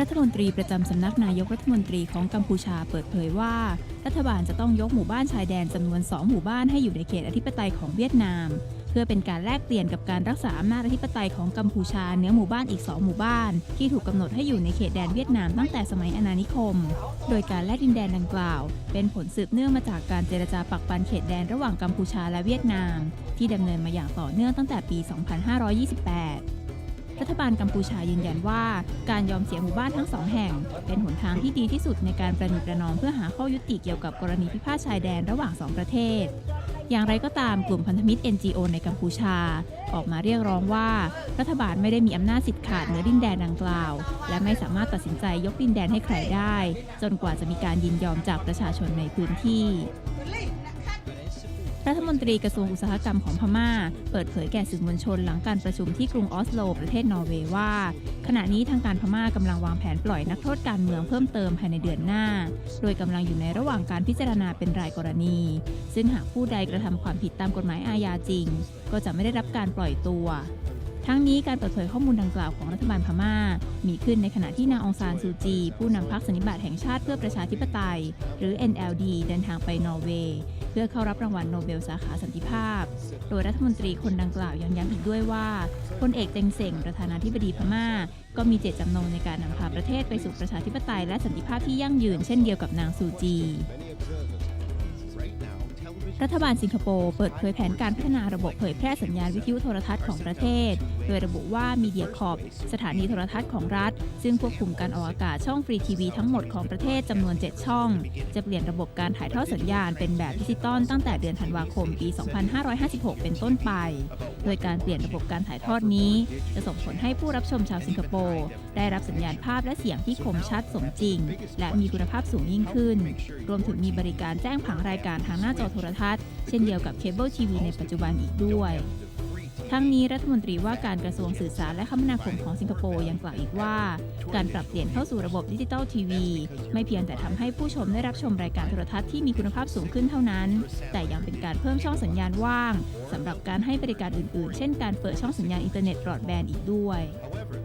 รัฐมนตรีประจำสำนักนายกรัฐมนตรีของกัมพูชาเปิดเผยว่า รัฐบาลจะต้องยกหมู่บ้านชายแดนจำนวน 2 หมู่บ้านให้อยู่ในเขตอธิปไตยของเวียดนาม เพื่อเป็นการแลกเปลี่ยนกับการรักษาอำนาจอธิปไตยของกัมพูชาเหนือหมู่บ้านอีก 2 หมู่บ้าน ที่ถูกกำหนดให้อยู่ในเขตแดนเวียดนามตั้งแต่สมัยอาณานิคม โดยการแลกดินแดนดังกล่าว เป็นผลสืบเนื่องมาจากการเจรจาปักปันเขตแดนระหว่างกัมพูชาและเวียดนาม ที่ดำเนินมาอย่างต่อเนื่องตั้งแต่ปี 2528 รัฐบาลกัมพูชายืนยันว่า การยอมเสียหมู่บ้านทั้งสองแห่ง เป็นหนทางที่ดีที่สุดในการประนีประนอมเพื่อหาข้อยุติเกี่ยวกับกรณีพิพาทชายแดนระหว่างสองประเทศ อย่างไรก็ตามกลุ่มพันธมิตร NGO ในกัมพูชา ออกมาเรียกร้องว่า รัฐบาลไม่ได้มีอำนาจสิทธิ์ขาดเหนือดินแดนดังกล่าว และไม่สามารถตัดสินใจยกดินแดนให้ใครได้ จนกว่าจะมีการยินยอมจากประชาชนในพื้นที่ รัฐมนตรีกระทรวงอุตสาหกรรมของพม่า เปิดเผยแก่สื่อมวลชนหลังการประชุมที่กรุงออสโล ประเทศนอร์เวย์ว่า ขณะนี้ทางการพม่ากำลังวางแผนปล่อยนักโทษการเมืองเพิ่มเติมภายในเดือนหน้า โดยกำลังอยู่ในระหว่างการพิจารณาเป็นรายกรณี ซึ่งหากผู้ใดกระทำความผิดตามกฎหมายอาญาจริง ก็จะไม่ได้รับการปล่อยตัว ทั้งนี้การเปิดเผยข้อมูลดังกล่าวของรัฐบาลพม่า มีขึ้นในขณะที่นางองซานซูจี ผู้นำพรรคสันนิบาตแห่งชาติเพื่อประชาธิปไตย หรือ NLD เดินทางไปนอร์เวย์เพื่อเข้ารับรางวัลโนเบลสาขาสันติภาพ โดยรัฐมนตรีคนดังกล่าวยังย้ำอีกด้วยว่าพลเอกเต็งเซ็งประธานาธิบดีพม่า ก็มีเจตจำนงในการนำพาประเทศไปสู่ประชาธิปไตยและสันติภาพที่ยั่งยืนเช่นเดียวกับนางซูจี รัฐบาลสิงคโปร์เปิดเผยแผนการพัฒนาระบบเผยแพร่สัญญาณวิทยุโทรทัศน์ของประเทศ โดยระบุว่ามีเดียคอปสถานีโทรทัศน์ของรัฐ ซึ่งควบคุมการออกอากาศช่องฟรีทีวีทั้งหมดของประเทศจำนวน 7 ช่อง จะเปลี่ยนระบบการถ่ายทอดสัญญาณเป็นแบบดิจิตอลตั้งแต่เดือนธันวาคมปี 2556 เป็นต้นไป โดยการเปลี่ยนระบบการถ่ายทอดนี้ จะส่งผลให้ผู้รับชมชาวสิงคโปร์ได้รับสัญญาณภาพและเสียงที่คมชัดสมจริง และมีคุณภาพสูงยิ่งขึ้น รวมถึงมีบริการแจ้งผังรายการทางหน้าจอโทรทัศน์เช่นเดียวกับเคเบิลทีวีในปัจจุบันอีกด้วย ทั้งนี้รัฐมนตรีว่าการกระทรวงสื่อสารและคมนาคมของสิงคโปร์ยังกล่าวอีกว่า การปรับเปลี่ยนเข้าสู่ระบบดิจิตอลทีวี ไม่เพียงแต่ทำให้ผู้ชมได้รับชมรายการโทรทัศน์ที่มีคุณภาพสูงขึ้นเท่านั้น แต่ยังเป็นการเพิ่มช่องสัญญาณว่างสำหรับการให้บริการอื่นๆ เช่นการเปิดช่องสัญญาณอินเทอร์เน็ตบรอดแบนด์อีกด้วย However,